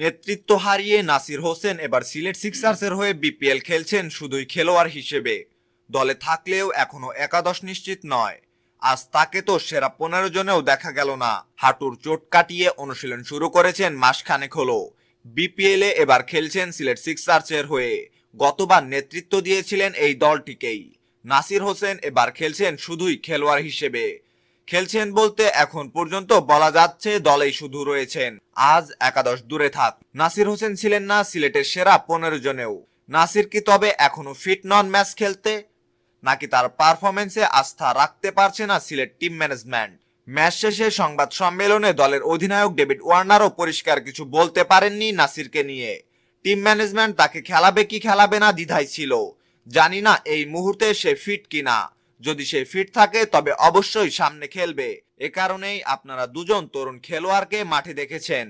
নেতৃত্ব হারিয়ে নাসির হোসেন এবার সিলেট সিক্সার্সের হয়ে বিপিএল খেলছেন শুধুই খেলোয়াড় হিসেবে। দলে থাকলেও এখনও একাদশ নিশ্চিত নয়। আজ তাকে তো সেরা পনেরো জনেও দেখা গেল না। হাঁটুর চোট কাটিয়ে অনুশীলন শুরু করেছেন মাসখানেক হলো। বিপিএল এবার খেলছেন সিলেট সিক্সার্সের হয়ে। গতবার নেতৃত্ব দিয়েছিলেন এই দলটিকেই। নাসির হোসেন এবার খেলছেন শুধুই খেলোয়াড় হিসেবে। খেলছেন বলতে এখন পর্যন্ত বলা যাচ্ছে দলেই শুধু রয়েছেন। আজ একাদশ দূরে থাক। নাসির হোসেন ছিলেন না, সিলেটের সেরা পনেরো জনেও। নাসির কি তবে এখনও ফিট নন ম্যাচ খেলতে? নাকি তার পারফরমেন্সে আস্থা রাখতে পারছে না সিলেট টিম ম্যানেজমেন্ট? ম্যাচ শেষে সংবাদ সম্মেলনে দলের অধিনায়ক ডেভিড ওয়ার্নারও পরিষ্কার কিছু বলতে পারেননি নাসিরকে নিয়ে। টিম ম্যানেজমেন্ট তাকে খেলাবে কি খেলাবে না দ্বিধায় ছিল। জানি না এই মুহূর্তে সে ফিট কিনা। যদি সে ফিট থাকে, তবে অবশ্যই সামনে খেলবে। এ কারণেই আপনারা দুজন তরুণ খেলোয়াড়কে মাঠে দেখেছেন।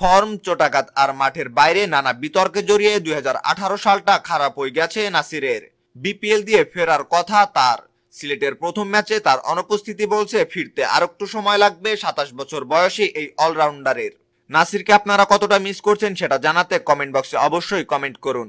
ফর্ম চোটাঘাত আর মাঠের বাইরে নানা বিতর্কে জড়িয়ে দু হাজার আঠারো সালটা খারাপ হয়ে গেছে নাসিরের। বিপিএল দিয়ে ফেরার কথা তার। সিলেটের প্রথম ম্যাচে তার অনুপস্থিতি বলছে, ফিরতে আর একটু সময় লাগবে সাতাশ বছর বয়সী এই অলরাউন্ডারের। নাসিরকে আপনারা কতটা মিস করছেন সেটা জানাতে কমেন্ট বক্সে অবশ্যই কমেন্ট করুন।